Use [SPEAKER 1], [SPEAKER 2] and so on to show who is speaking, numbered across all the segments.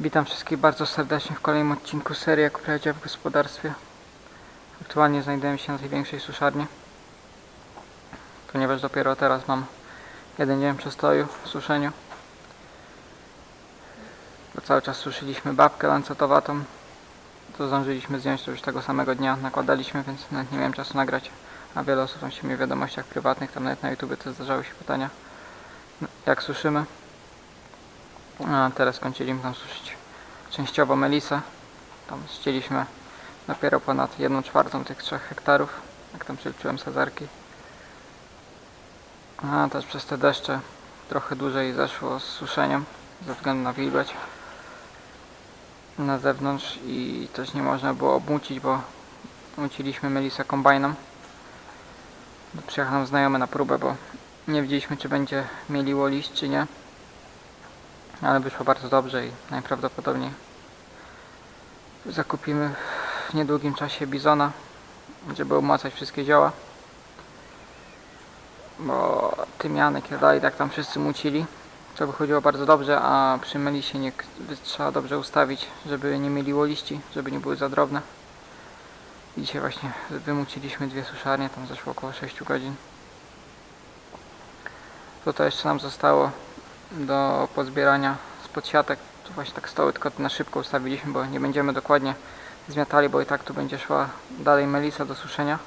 [SPEAKER 1] Witam wszystkich bardzo serdecznie w kolejnym odcinku serii Jak uprawiać w gospodarstwie. Aktualnie znajdujemy się na tej większej suszarni. Ponieważ dopiero teraz mam jeden dzień przestoju w suszeniu. Bo cały czas suszyliśmy babkę lancetowatą. To zdążyliśmy zdjąć to już tego samego dnia. Nakładaliśmy, więc nawet nie miałem czasu nagrać. A wiele osób tam się mnie w wiadomościach prywatnych, tam nawet na YouTube też zdarzały się pytania jak suszymy. A teraz skończyliśmy tam suszyć częściowo melisę. Tam ścieliśmy dopiero ponad 1 czwartą tych 3 hektarów, jak tam przeliczyłem sadzarki. A też przez te deszcze trochę dłużej zeszło z suszeniem ze względu na wilgoć na zewnątrz i też nie można było obmucić, bo muciliśmy melisę kombajnem. Przyjechał nam znajomy na próbę, bo nie wiedzieliśmy czy będzie mieliło liść czy nie. Ale wyszło bardzo dobrze i najprawdopodobniej zakupimy w niedługim czasie bizona, żeby umacać wszystkie zioła. Bo tymianek i dalej tak tam wszyscy mucili. To wychodziło bardzo dobrze, a przy melisie nie, trzeba dobrze ustawić, żeby nie mieliło liści, żeby nie były za drobne. I dzisiaj właśnie wymuciliśmy dwie suszarnie, tam zeszło około 6 godzin. Tutaj jeszcze nam zostało do pozbierania spod siatek. Tu właśnie tak stoły tylko na szybko ustawiliśmy, bo nie będziemy dokładnie zmiatali, bo i tak tu będzie szła dalej melisa do suszenia.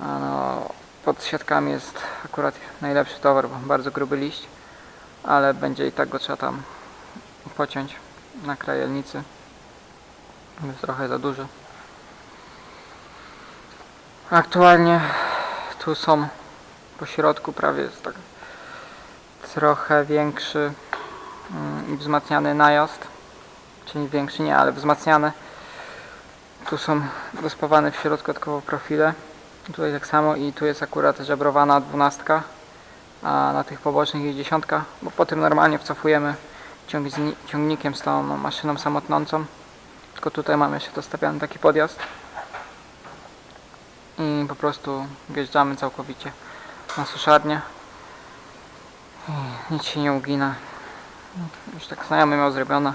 [SPEAKER 1] A no, pod siatkami jest akurat najlepszy towar, bo bardzo gruby liść, ale będzie i tak go trzeba tam pociąć na krajelnicy. Jest trochę za duży. Aktualnie tu są po środku prawie jest tak trochę większy mm, i wzmacniany najazd. Czyli większy nie, ale wzmacniany. Tu są dospawane w środku dodatkowo profile. Tutaj tak samo i tu jest akurat żebrowana dwunastka, a na tych pobocznych jest dziesiątka, bo potem normalnie wcofujemy ciągni- ciągnikiem z tą maszyną samotnącą. Tylko tutaj mamy jeszcze dostawiany taki podjazd. I po prostu wjeżdżamy całkowicie na suszarnię. Nic się nie ugina. Już tak znajomy miał zrobione.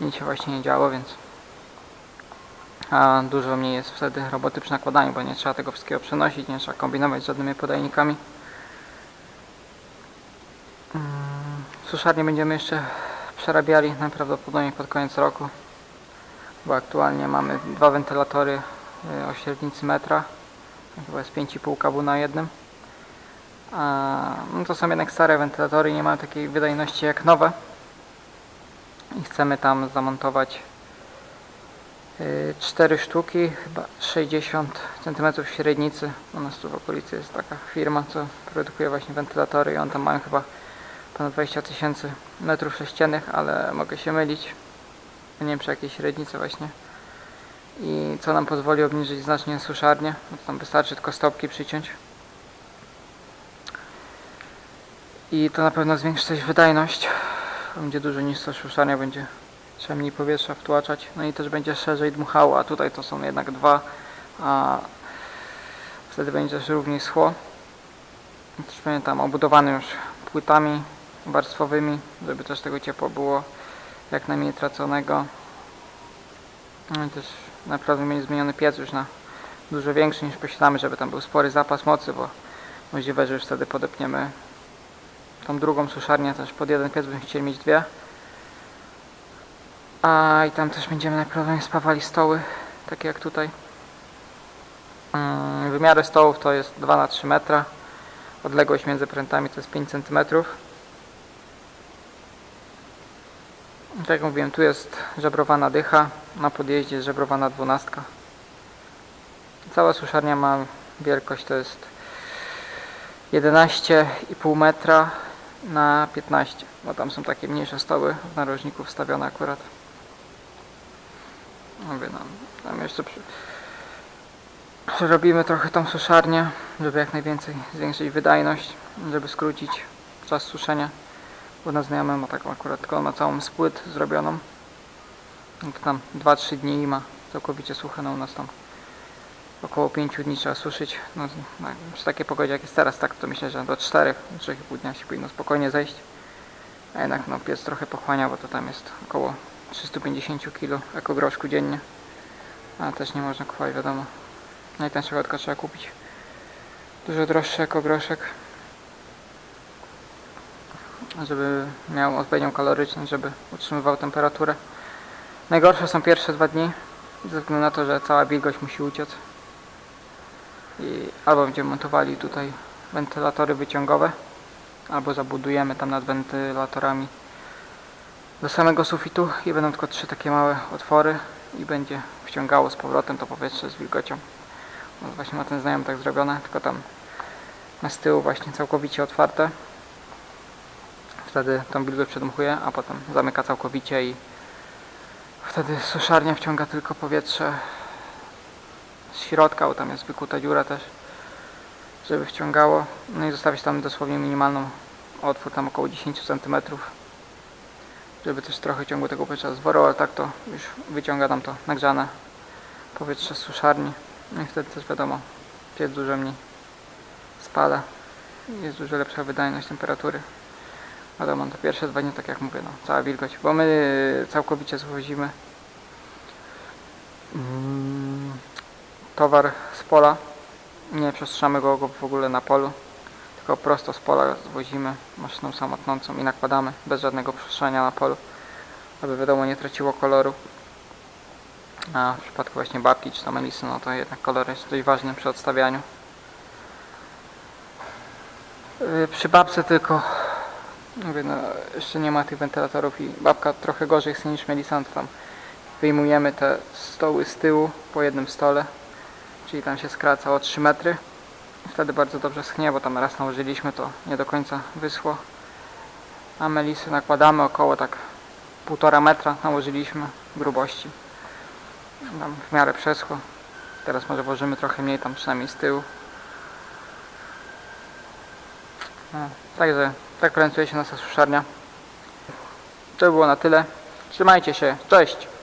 [SPEAKER 1] Nic się właśnie nie działo, więc a dużo mniej jest wtedy roboty przy nakładaniu, bo nie trzeba tego wszystkiego przenosić, nie trzeba kombinować z żadnymi podajnikami. Mm, Suszarnię będziemy jeszcze przerabiali najprawdopodobniej pod koniec roku, bo aktualnie mamy dwa wentylatory y, o średnicy metra, chyba jest 5,5 kabu na jednym. No to są jednak stare wentylatory, nie mają takiej wydajności jak nowe. I chcemy tam zamontować y, cztery sztuki, chyba 60 cm średnicy. U nas tu w okolicy jest taka firma, co produkuje właśnie wentylatory i on tam mają chyba ponad 20 tysięcy metrów sześciennych, ale mogę się mylić. Nie wiem przy jakiej średnicy właśnie. I co nam pozwoli obniżyć znacznie suszarnię. No tam wystarczy tylko stopki przyciąć. I to na pewno zwiększy też wydajność. Będzie dużo niższa suszarnia, będzie trzeba mniej powietrza wtłaczać. No i też będzie szerzej dmuchało, a tutaj to są jednak dwa, a wtedy będzie też równiej schło. Też pamiętam, obudowany już płytami warstwowymi, żeby też tego ciepła było jak najmniej traconego. No i też naprawdę mieli zmieniony piec już na dużo większy niż posiadamy, żeby tam był spory zapas mocy, bo możliwe, że już wtedy podepniemy tą drugą suszarnię też pod jeden piec będziemy chcieli mieć dwie. A i tam też będziemy najprawdopodobniej spawali stoły, takie jak tutaj. Mm, Wymiary stołów to jest 2 na 3 metra. Odległość między prętami to jest 5 cm. Tak jak mówiłem, tu jest żebrowana dycha, na podjeździe jest żebrowana dwunastka. Cała suszarnia ma wielkość to jest 11,5 metra na 15, bo tam są takie mniejsze stoły w narożniku wstawione akurat. Mówię, no, tam jeszcze przy... przerobimy trochę tą suszarnię, żeby jak najwięcej zwiększyć wydajność, żeby skrócić czas suszenia. Bo na znajomy ma taką akurat tylko na całą spłyt zrobioną. No to tam 2-3 dni i ma całkowicie suche, no u nas tam około 5 dni trzeba suszyć. No, no, przy takiej pogodzie jak jest teraz, tak to myślę, że do 4, 3,5 dnia się powinno spokojnie zejść. A jednak no piec trochę pochłania, bo to tam jest około 350 kg ekogroszku dziennie. A też nie można kupować, wiadomo. Najtańszego tylko trzeba kupić. Dużo droższy ekogroszek. Żeby miał odpowiednią kaloryczność, żeby utrzymywał temperaturę. Najgorsze są pierwsze dwa dni, ze względu na to, że cała wilgoć musi uciec. I albo będziemy montowali tutaj wentylatory wyciągowe, albo zabudujemy tam nad wentylatorami do samego sufitu i będą tylko trzy takie małe otwory i będzie wciągało z powrotem to powietrze z wilgocią. No właśnie ma ten znajomy tak zrobione, tylko tam na z tyłu właśnie całkowicie otwarte. Wtedy tą wilgoć przedmuchuje, a potem zamyka całkowicie i wtedy suszarnia wciąga tylko powietrze z środka, bo tam jest wykuta dziura też, żeby wciągało. No i zostawić tam dosłownie minimalną otwór, tam około 10 cm, żeby też trochę ciągło tego powietrza z ale tak to już wyciąga nam to nagrzane powietrze z suszarni. No i wtedy też wiadomo, piec dużo mniej spada. Jest dużo lepsza wydajność temperatury. Wiadomo, to pierwsze dwa dni, tak jak mówię, no, cała wilgoć, bo my całkowicie zwozimy mm, towar z pola. Nie przestrzamy go w ogóle na polu, tylko prosto z pola zwozimy maszyną samotnącą i nakładamy bez żadnego przestrzenia na polu, aby wiadomo nie traciło koloru. A w przypadku właśnie babki czy tam melisy, no to jednak kolor jest dość ważny przy odstawianiu. Yy, Przy babce tylko Mówię, no, jeszcze nie ma tych wentylatorów i babka trochę gorzej chce niż Melisa, no tam wyjmujemy te stoły z tyłu po jednym stole, czyli tam się skraca o 3 metry. Wtedy bardzo dobrze schnie, bo tam raz nałożyliśmy, to nie do końca wyschło. A Melisy nakładamy około tak 1,5 metra nałożyliśmy grubości. Tam w miarę przeschło. Teraz może włożymy trochę mniej tam przynajmniej z tyłu. No, także tak prezentuje się nasza suszarnia. To by było na tyle. Trzymajcie się. Cześć!